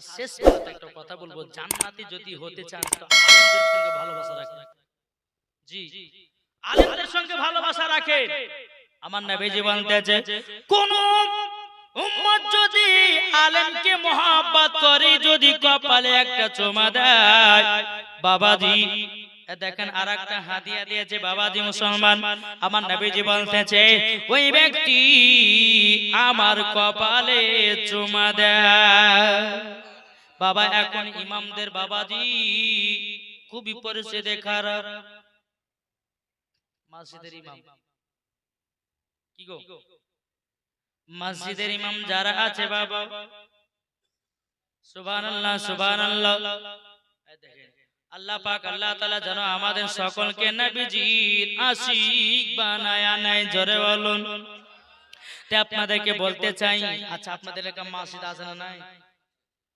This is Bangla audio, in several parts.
শেষ পাতে একটা কথা বলব জান্নাতি যদি হতে চান তো আলেমদের সঙ্গে ভালোবাসা রাখেন। জি। আলেমদের সঙ্গে ভালোবাসা রাখেন। আমার নবীজি বলতেছে কোন উম্মত যদি আলেমকে মোহাব্বত করে যদি কপালে একটা চুমা দেয় বাবাজি দেখেন আর একটা হাদিয়া দিয়েছে বাবাজি মুসলমান। আমার নবীজি বলতেছে ওই ব্যক্তি আমার কপালে চুমা দেয়। বাবা এখন ইমামদের বাবাজি খুবই পরিস্থিতি খারাপ মসজিদের ইমাম। কি গো? মসজিদের ইমাম যারা আছে বাবা। সুবহানাল্লাহ সুবহানাল্লাহ দেখেন, আল্লাহ পাক আল্লাহ তাআলা যেন আমাদের সকলকে নবীজির আশিক বানায়া নেয় জোরে বলুন। তে আপনাদেরকে বলতে চাই। আচ্ছা আপনাদের এলাকা মসজিদ আছে না নাই?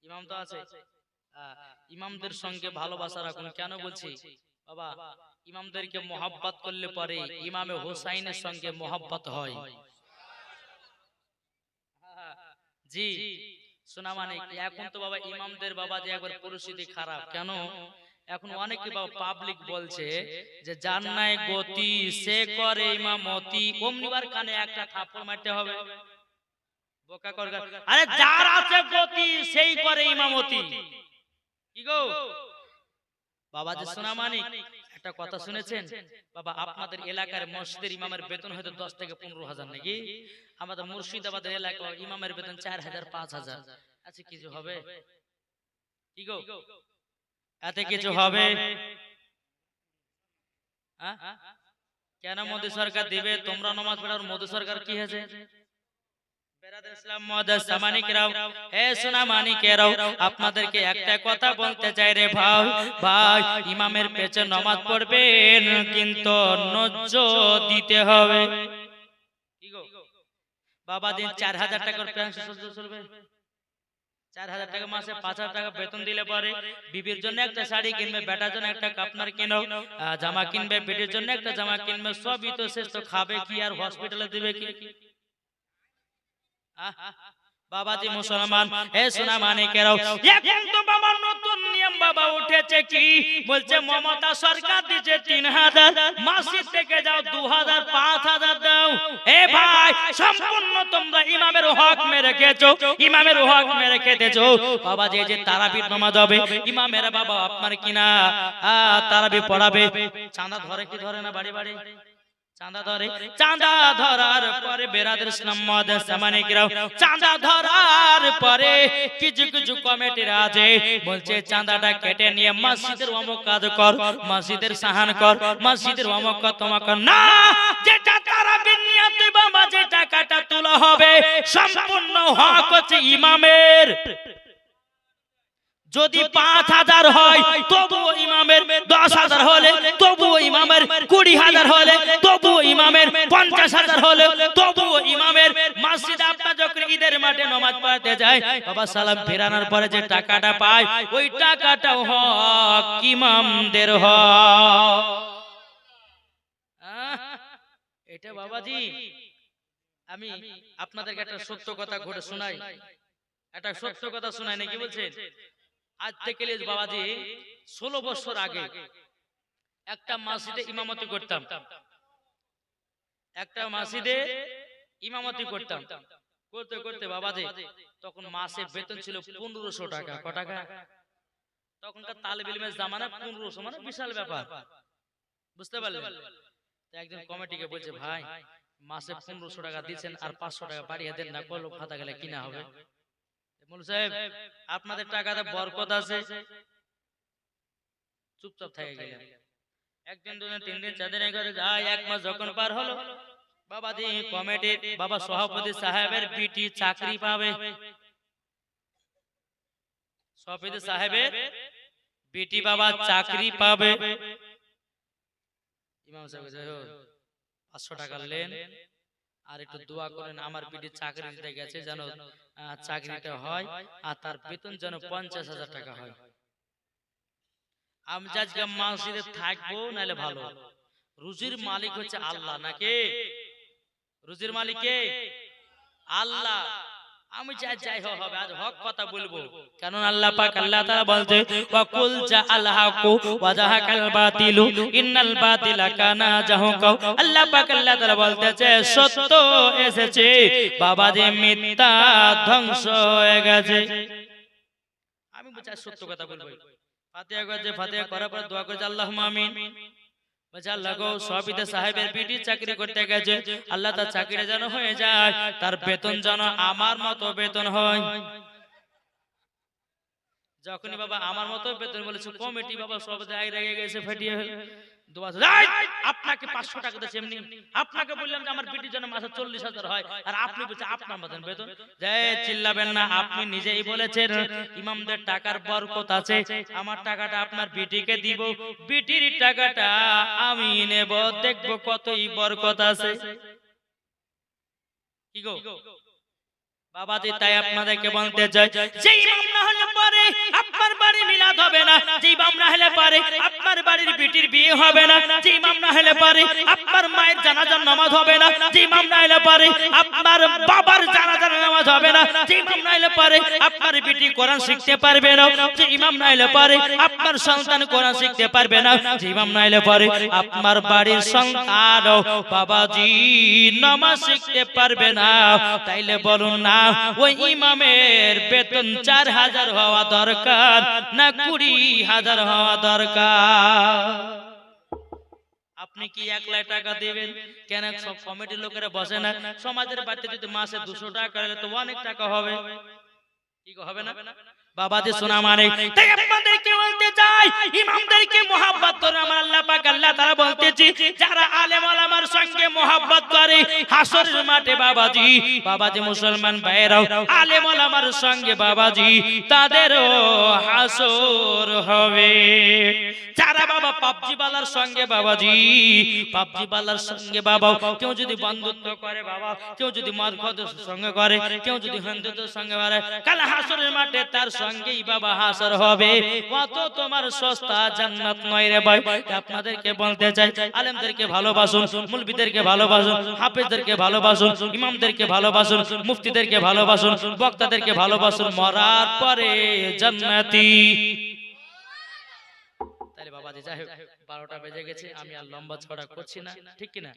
ইমাম তো আছে। ইমামদের সঙ্গে ভালোবাসা রাখুন। কেন বলছি? বাবা ইমামদেরকে মোহাব্বত করলে পরে ইমামে হোসাইনের সঙ্গে মোহাব্বত হয়। জি। শোনা মানে এখন তো বাবা ইমামদের বাবা যে একবার পরিস্থিতি খারাপ। কেন? এখন অনেকে বাবা পাবলিক বলছে যে জান্নায় গতি সে করে ইমামতি। অমনিবার কানে একটা থাপ্পড় মারতে হবে। বোকা আরে যার আছে গতি সেই করে ইমামতি। কি গো? বাবা যে শোনা মানিক একটা কথা শুনেছেন? বাবা আপনাদের এলাকার মসজিদের ইমামের বেতন হয়তো দশ থেকে পনেরো হাজার নাকি? আমাদের মুর্শিদাবাদের এলাকায় ইমামের বেতন চার হাজার পাঁচ হাজার। আচ্ছা কিছু হবে? কি গো? এতে কিছু হবে? কেন মোদী সরকার দিবে? তোমরা নমাজ পড়ার মোদী সরকার কি হয়েছে? আপনাদেরকে একটা কথা বলতে চাই রে ভাই। ভাই। ইমামের পেছনে নমাজ পড়বেন কিন্তু নজর দিতে হবে। বাবা দিন চার হাজার টাকার চলবে। চার হাজার টাকা মাসে পাঁচ হাজার টাকা বেতন দিলে পরে বিবির জন্য একটা শাড়ি কিনবে বেটার জন্য একটা কাপনার কিনো জামা কিনবে বেটির জন্য একটা জামা কিনবে সবই তো শেষ তো খাবে কি আর হসপিটালে দিবে কি? বাবাজি মুসলমান হে সোনা মানিকেরাও এখন তো বাবা নতুন নিয়ম বাবা উঠেছে কি? বলছে মমতা সরকার দিচ্ছে তিন হাজার মাসিক থেকে যাও দু হাজার পাঁচ হাজার দাও। এ ভাই সম্পূর্ণ তোমরা ইমামের হক মেরে খেয়েছো। ইমামের হক মেরে খেতেছো। বাবা যে যে তারাবির নামাজ হবে ইমামেরা বাবা আপনার কিনা? তারাবি পড়াবে। চাঁদা ধরে কি ধরে না বাড়ি বাড়ি? চাঁদা ধরে, চাঁদা ধরার পরে চাঁদা ধরার পরে কিছু কিছু আছে, বলছে, চাঁদাটা কেটে নিয়ে মসজিদের অমুক কাজ কর, মসজিদের সাহান কর কর। না, যেটা তারা বিনিয়াতে যে টাকাটা তোলা হবে, সম্পূর্ণ হক হচ্ছে ইমামের। যদি পাঁচ হাজার হয় তবুও ইমামের দশ হাজার হলে তবুও ইমামের কুড়ি হাজার হলে তবুও ইমামের পঞ্চাশ হাজার হলে তবুও ইমামের মসজিদ আপনার যখন ঈদের মাঠে নমাজ পড়তে যায় বাবা সালাম ফেরানোর পরে যে টাকাটা পায় ওই টাকাটাও হক ইমামদের হক। আহ, এটা বাবাজি আমি আপনাদেরকে একটা সত্য কথা ঘটে শোনাই। একটা সত্য কথা শোনাই নাকি বলছেন? আজ থেকে লিজ বাবাজি ষোলো বছর আগে একটা মসজিদে ইমামতি করতাম। একটা মসজিদে ইমামতি করতাম। করতে করতে বাবাজি তখন মাসে বেতন ছিল পনেরোশো টাকা ক টাকা? তখনকার তালেব ইলমের জামানা পনেরোশো মানে বিশাল ব্যাপার। বুঝতে পারলেন একজন কমিটিকে বলছে ভাই মাসে পনেরোশো টাকা দিচ্ছেন আর পাঁচশো টাকা বাড়িয়ে দেন না কলম খাতা গেলে কিনা হবে? মুল সাহেব আপনাদের টাকাতে বরকত আছে। চুপচাপ থেকে গেলেন। একদিন দুদিন তিন দিন চার দিন এক মাস যখন পার হলো বাবা দি কমিটির বাবা সভাপতি সাহেবের বিটি চাকরি পাবে। সভাপতি সাহেবের বিটি বাবা চাকরি পাবে। ইমাম সাহেব কইছে, "ও, পাঁচশো টাকা লেন। আর একটু দোয়া করেন আমার পিঠে চাকরি দিতে গেছে যেন চাকরিটা হয় আর তার বেতন যেন পঞ্চাশ হাজার টাকা হয়। আমি আজকে মসজিদে থাকব নাহলে ভালো। রুজির মালিক হচ্ছে আল্লাহ নাকি? রুজির মালিক কে? আল্লাহ। আমি চাই যাই হবে আজ হক কথা বলব। কারণ আল্লাহ পাক আল্লাহ তাআলা বলছে ওয়া কুল আল হাকু ওয়া জাহাকাল বাতিলু ইন্নাল বাতিলা কানা জাহুকা আল্লাহ পাক আল্লাহ তাআলা বলতেছে সত্য এসেছে বাবা যে মিথ্যা ধ্বংস হয়ে গেছে। আমি সত্য কথা বলব ফাতিহা করছে ফাতিহা করার পর দোয়া করছে আল্লাহুম্মা আমিন। বলছে আল্লাহ গো সবিতে সাহেবের বিটি চাকরি করতে গেছে। আল্লাহ তার চাকরি যেন হয়ে যায় তার বেতন যেন আমার মতো বেতন হয়। যখনই বাবা আমার মতো বেতন বলেছে কমিটি বাবা সব জায়গায় রেগে গেছে ফেটিয়ে দোয়া আছে, "এই, আপনাকে পাঁচশো টাকা দিচ্ছে এমনি। আপনাকে বললাম যে আমার বিটির জন্য মাসে চল্লিশ হাজার হয়। আর আপনি বলছেন আপনার মতন বেতন। চিল্লাবেন না আপনি নিজেই বলেছেন ইমামদের টাকার বরকত আছে। আমার টাকাটা আপনার বিটিকে দিব। বিটির টাকাটা আমি নেব। দেখব কতই বরকত আছে। কি গো? বাবাজি তাই আপনাদেরকে বলতে চাই যে ইমাম না হলে পরে আপনার বাড়ি মিলাদ হবে না যে ইমাম না হলে পরে আপনার বাড়ির বিটির বিয়ে হবে না যে ইমাম না হলে পরে আপনার মায়ের জানাজার নামাজ হবে না যে ইমাম না হলে পরে আপনার বাবার জানাজার নামাজ হবে না যে ইমাম না হলে পরে আপনার বিটি কোরআন শিখতে পারবে না যে ইমাম না হলে পরে আপনার সন্তান কোরআন শিখতে পারবে না যে ইমাম না হলে পরে আপনার বাড়ির সন্তান বাবাজি নামাজ শিখতে পারবে না। তাইলে বলুন না ওই ইমামের বেতন চার হাজার হওয়া দরকার, না কুড়ি হাজার হওয়া দরকার। আপনি কি এক লাখ টাকা দেবেন? কেন সব কমিটির লোকেরা বসে না? সমাজের বাড়িতে যদি মাসে দুশো টাকা হলে তো অনেক টাকা হবে। কি হবে না? বলতে করে আমার তারা বলতেছি, যারা আলেম আলামার সঙ্গে মোহাব্বত করে। হাসরের মাঠে বাবাজি। বাবাজি মুসলমান ভাইরাও আলেম আলামার সঙ্গে বাবাজি, তাদেরও হাসর হবে। যারা বাবা পাবজি বালার সঙ্গে বাবাজি, পাবজি বালার সঙ্গে বাবা কেউ যদি বন্ধুত্ব করে বাবা, কেউ যদি মরখদের সঙ্গে করে, কেউ যদি হিন্দুদের সঙ্গে করে, কাল হাসরের মাঠে তার সঙ্গেই বাবা হাসর হবে। কত তোমার সস্তা জান্নাত নয় রে ভাই। আপনাদেরকে বলতে চাই, আলেমদেরকে ভালোবাসুন, মুলবিদেরকে ভালোবাসুন হাফেজদেরকে ভালোবাসুন, ইমামদেরকে ভালোবাসুন, মুফতিদেরকে ভালোবাসুন, বক্তাদেরকে ভালোবাসুন, মরার পরে জান্নাতি। তাহলে বাবাজি, যাই হোক, বারোটা বেজে গেছে, আমি আর লম্বা ছড়া করছি না, ঠিক কিনা?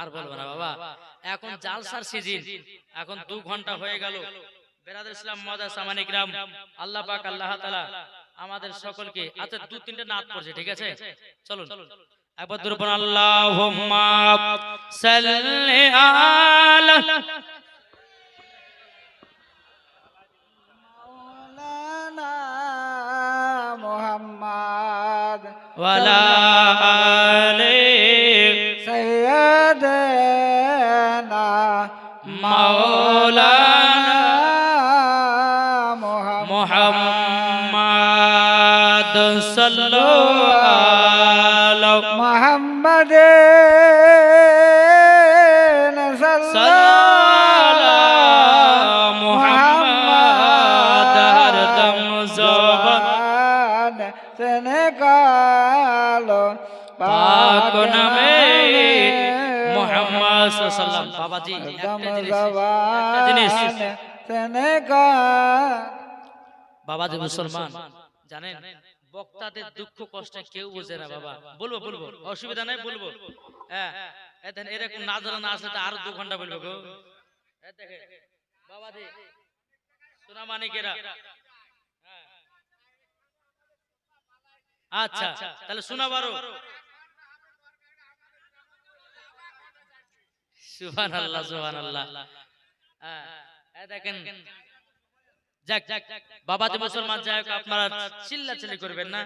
আর বলব না বাবা, এখন জালসার সিজন, এখন দু ঘণ্টা হয়ে গেল। বেরাদের ইসলাম মদা সামানিক রাম আল্লাহ পাক, আল্লাহ তাআলা আমাদের সকলকে আচ্ছা দু তিনটে নাত পড়ছে, ঠিক আছে? চলুন। একবার দুরপন আল্লাহুম্মা সাল্লি আলা মোহাম্মদ ওয়ালা জবান তেনে কালো পাক নামে মুহাম্মদ সাল্লাল্লাহু বাবাজি একটা জিনিস বাবাজি মুসলমান জানেন? বক্তাদের দুঃখ কষ্ট কেউ বোঝে না বাবা। বলব বলব অসুবিধা নাই বলব। হ্যাঁ এরকম না জানা না আসলে আরও দু ঘণ্টা বলব। গো দেখেন, সোনা মানিকেরা হ্যাঁ। আচ্ছা তাহলে শোনা বারো সুবহান আল্লাহ সুবহান আল্লাহ দেখেন। যাক বাবাজি মুসলমান, যাই হোক, আপনারা চিল্লাচিল্লি করবেন না।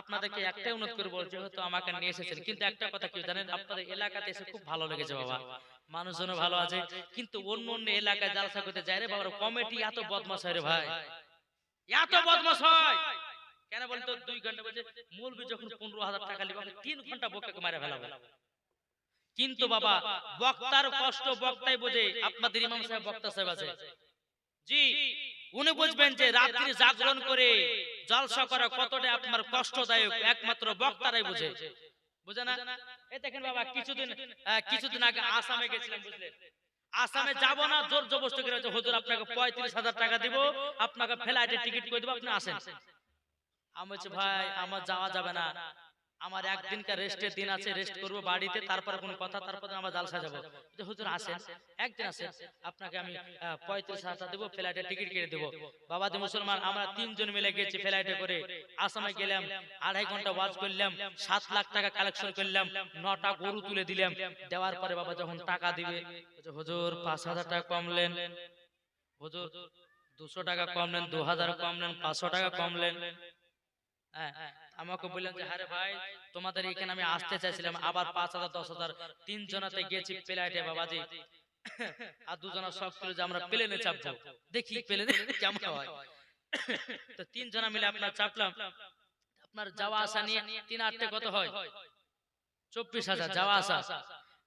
আপনাদেরকে একটাই অনুরোধ করে বলছি হয়তো আমাকে নিয়ে এসেছেন, কিন্তু একটা কথা কি জানেন, আপনাদের এলাকাতে এসে খুব ভালো লেগেছে বাবা। মানুষজনও ভালো আছে, কিন্তু অন্য অন্য এলাকায় জালসা করতে যায় রে বাবার কমিটি এত বদমাস হয় রে ভাই। এত বদমাস হয়! কেন বলতো দুই ঘণ্টা বলছে মূলবি যখন পনেরো হাজার টাকা লিবা তিন ঘণ্টা বক্তাকে মারে ফেলাবো কিন্তু বাবা, বক্তার কষ্ট বক্তাই বোঝে, আপনাদের ইমাম সাহেব, বক্তা সাহেব আছে। জি উনি বুঝবেন যে রাত্রি জাগরণ করে জলসা করা কতটা আপনার কষ্টদায়ক একমাত্র বক্তারাই বুঝে। বুঝে। না? এই দেখেন বাবা কিছুদিন কিছুদিন আগে আসামে গেছিলাম বুঝলেন আসামে যাব না জোর জবরদস্তি করে হুজুর আপনাকে পঁয়ত্রিশ হাজার টাকা দিব। আপনাকে ফ্লাইটে টিকিট করে দেবো আপনি আসেন। আমি বলছি ভাই আমার যাওয়া যাবে না। আমার একদিনকার রেস্টের দিন আছে রেস্ট করব বাড়িতে তারপরে কোনো কথা তারপরে আমার জালসা যাব বলছে, হুজুর আসেন একদিন আসেন আপনাকে আমি পঁয়ত্রিশ হাজার দেবো ফ্লাইটে টিকিট কেটে দেবো। বাবাজি মুসলমান আমরা তিনজন মিলে গেছি ফ্লাইটে করে। আসামে গেলাম আড়াই ঘণ্টা ওয়াজ করলাম সাত লাখ টাকা কালেকশন করলাম নটা গরু তুলে দিলাম। দেওয়ার পরে বাবা যখন টাকা দিবে হুজুর পাঁচ হাজার টাকা কমলেন হুজুর দুশো টাকা কমলেন দু হাজার কমলেন পাঁচশো টাকা কমলেন আমাকে বললেন যে আরে ভাই তোমাদের এখানে আমি আসতে চাইছিলাম আবার পাঁচ হাজার দশ হাজার তিন জনাতে গেছি প্লেটে বাবাজি। আর দুজনা সব ছিল যে আমরা প্লেনে চাপবো। দেখি প্লেনে কেমন হয়। তো তিন জনা মিলে আপনার চাপলাম। আপনার যাওয়া আসা নিয়ে তিন আটটে কত হয়? চব্বিশ হাজার যাওয়া আসা।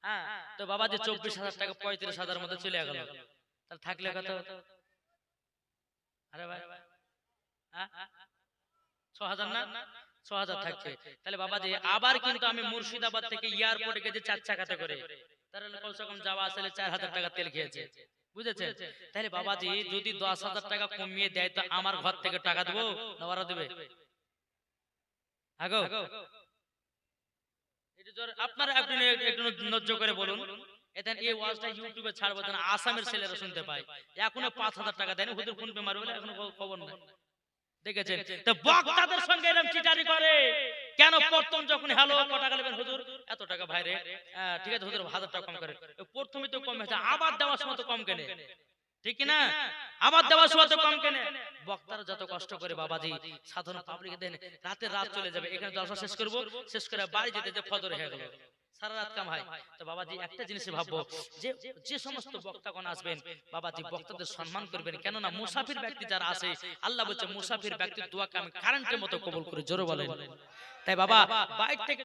হ্যাঁ তো বাবাজি চব্বিশ হাজার টাকা পঁয়ত্রিশ হাজার মধ্যে চলে গেল। তাহলে থাকলে কত? আরে ভাই। হ্যাঁ? ছ হাজার না? ছ হাজার থাকছে। তাহলে বাবাজি আবার কিন্তু আমি মুর্শিদাবাদ থেকে এয়ারপোর্টে গেছি চার চাকাতে করে। তাহলে কমসে কম যাওয়া আসলে চার হাজার টাকা তেল খেয়েছে। বুঝেছেন? তাহলে বাবাজি যদি দশ হাজার টাকা কমিয়ে দেয় তো আমার ঘর থেকে টাকা দেবো। না ওরা দেবে। আগো। আপনারা আপনি একটু নজ্জ করে বলুন। এই ওয়াজটা ইউটিউবে ছাড়বো আসামের ছেলেরা শুনতে পায়। এখনও পাঁচ হাজার টাকা দেয়নি হুজুর ফোন পে মারবে এখনও খবর নেই। দেখেছেন? তো বক্তাদের সঙ্গে এরকম চিটারি করে কেন প্রথম যখন হ্যালো ক টাকা নেবেন হুজুর এত টাকা ভাইরে হ্যাঁ, ঠিক আছে হুজুর হাজার টাকা কম করে। প্রথমে তো কম হয়েছে আবার দেওয়ার সময় তো কম কেনে। ঠিক না? আবার দেওয়ার সময় তো কম কেনে। বক্তারা যত কষ্ট করে বাবাজি সাধারণ পাবলিক দেন রাতে রাত চলে যাবে এখানে জলসা শেষ করব শেষ করে বাড়ি যেতে যে ফজর হয়ে গেল। সারা রাত কাম হয় তো বাবাজি একটা জিনিস ভাববো যে যে সমস্ত বক্তাগণ আসবেন বাবাজি বক্তাদের সম্মান করবেন। কেননা মুসাফির ব্যক্তি যারা আসে আল্লাহ বলছে মুসাফির ব্যক্তির দোয়াকে আমি কারেন্টের মতো কবুল করে জোরে বলেন। তাই বাবা বাইর থেকে